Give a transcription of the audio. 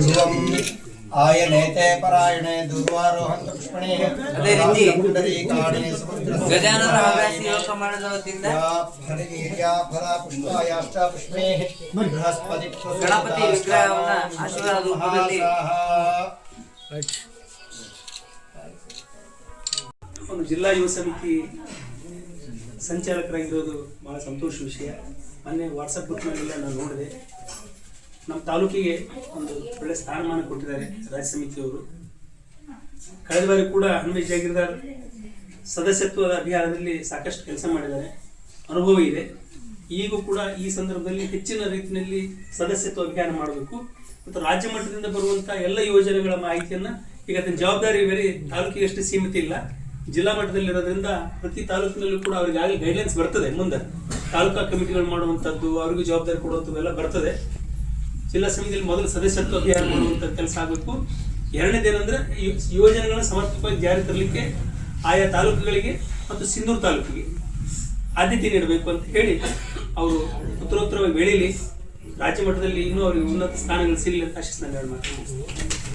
ಧ್ರುವಂ ಆಯನೇತೆ ಪರಾಯಣೆ ದುರ್ವಾರೋಹಂತು ಅದೇ ರೀತಿ ಗಜಾನನ ಫಲ ಗಣಪತಿ ರೂಪದಲ್ಲಿ ಒಂದು ಜಿಲ್ಲಾ ಯುವ ಸಮಿತಿ ಸಂಚಾಲಕರಾಗಿರೋದು ಬಹಳ ಸಂತೋಷ ವಿಷಯ. ಮೊನ್ನೆ ವಾಟ್ಸಪ್ ಗ್ರೂಪ್ನಲ್ಲೆಲ್ಲ ನಾನು ನೋಡಿದೆ. ನಮ್ಮ ತಾಲೂಕಿಗೆ ಒಂದು ಒಳ್ಳೆ ಸ್ಥಾನಮಾನ ಕೊಟ್ಟಿದ್ದಾರೆ ರಾಜ್ಯ ಸಮಿತಿಯವರು. ಕಳೆದ ಬಾರಿ ಕೂಡ ಹನುಮೇಶ್ ಜಾಗೀರ್ದಾರ್ ಸದಸ್ಯತ್ವದ ಅಭಿಯಾನದಲ್ಲಿ ಸಾಕಷ್ಟು ಕೆಲಸ ಮಾಡಿದ್ದಾರೆ. ಅನುಭವ ಇದೆ. ಈಗೂ ಕೂಡ ಈ ಸಂದರ್ಭದಲ್ಲಿ ಹೆಚ್ಚಿನ ರೀತಿಯಲ್ಲಿ ಸದಸ್ಯತ್ವ ಅಭಿಯಾನ ಮಾಡಬೇಕು. ಮತ್ತು ರಾಜ್ಯ ಮಟ್ಟದಿಂದ ಬರುವಂತಹ ಎಲ್ಲ ಯೋಜನೆಗಳ ಮಾಹಿತಿಯನ್ನ ಈಗ ಅದನ್ನ ಜವಾಬ್ದಾರಿ ಬೇರೆ ತಾಲೂಕಿಗೆ ಅಷ್ಟು ಸೀಮಿತ ಇಲ್ಲ. ಜಿಲ್ಲಾ ಮಟ್ಟದಲ್ಲಿರೋದ್ರಿಂದ ಪ್ರತಿ ತಾಲೂಕಿನಲ್ಲೂ ಕೂಡ ಅವ್ರಿಗೆ ಆಗಲಿ ಗೈಡ್ಲೈನ್ಸ್ ಬರ್ತದೆ ಮುಂದೆ. ತಾಲೂಕಾ ಕಮಿಟಿಗಳು ಮಾಡುವಂಥದ್ದು ಅವ್ರಿಗೂ ಜವಾಬ್ದಾರಿ ಕೊಡುವಂಥದ್ದು ಎಲ್ಲ ಬರ್ತದೆ. ಜಿಲ್ಲಾ ಸಮಿತಿಯಲ್ಲಿ ಮೊದಲ ಸದಸ್ಯತ್ವ ಅಭಿಯಾನ ಮಾಡುವಂತ ಕೆಲಸ ಆಗಬೇಕು. ಎರಡನೇದೇನೆಂದ್ರೆ ಯೋಜನೆಗಳನ್ನ ಸಮರ್ಪಕವಾಗಿ ಜಾರಿ ತರಲಿಕ್ಕೆ ಆಯಾ ತಾಲೂಕುಗಳಿಗೆ ಮತ್ತು ಸಿಂಧೂರು ತಾಲೂಕಿಗೆ ಆದ್ಯತೆ ನೀಡಬೇಕು ಅಂತ ಹೇಳಿ ಅವರು ಉತ್ತರೋತ್ತರವಾಗಿ ಬೆಳೀಲಿ ರಾಜ್ಯ ಮಟ್ಟದಲ್ಲಿ ಇನ್ನೂ ಅವರಿಗೆ ಉನ್ನತ ಸ್ಥಾನಗಳು ಸಿಗಲಿ ಅಂತ ಆಶಿಸ್ತಾನೆ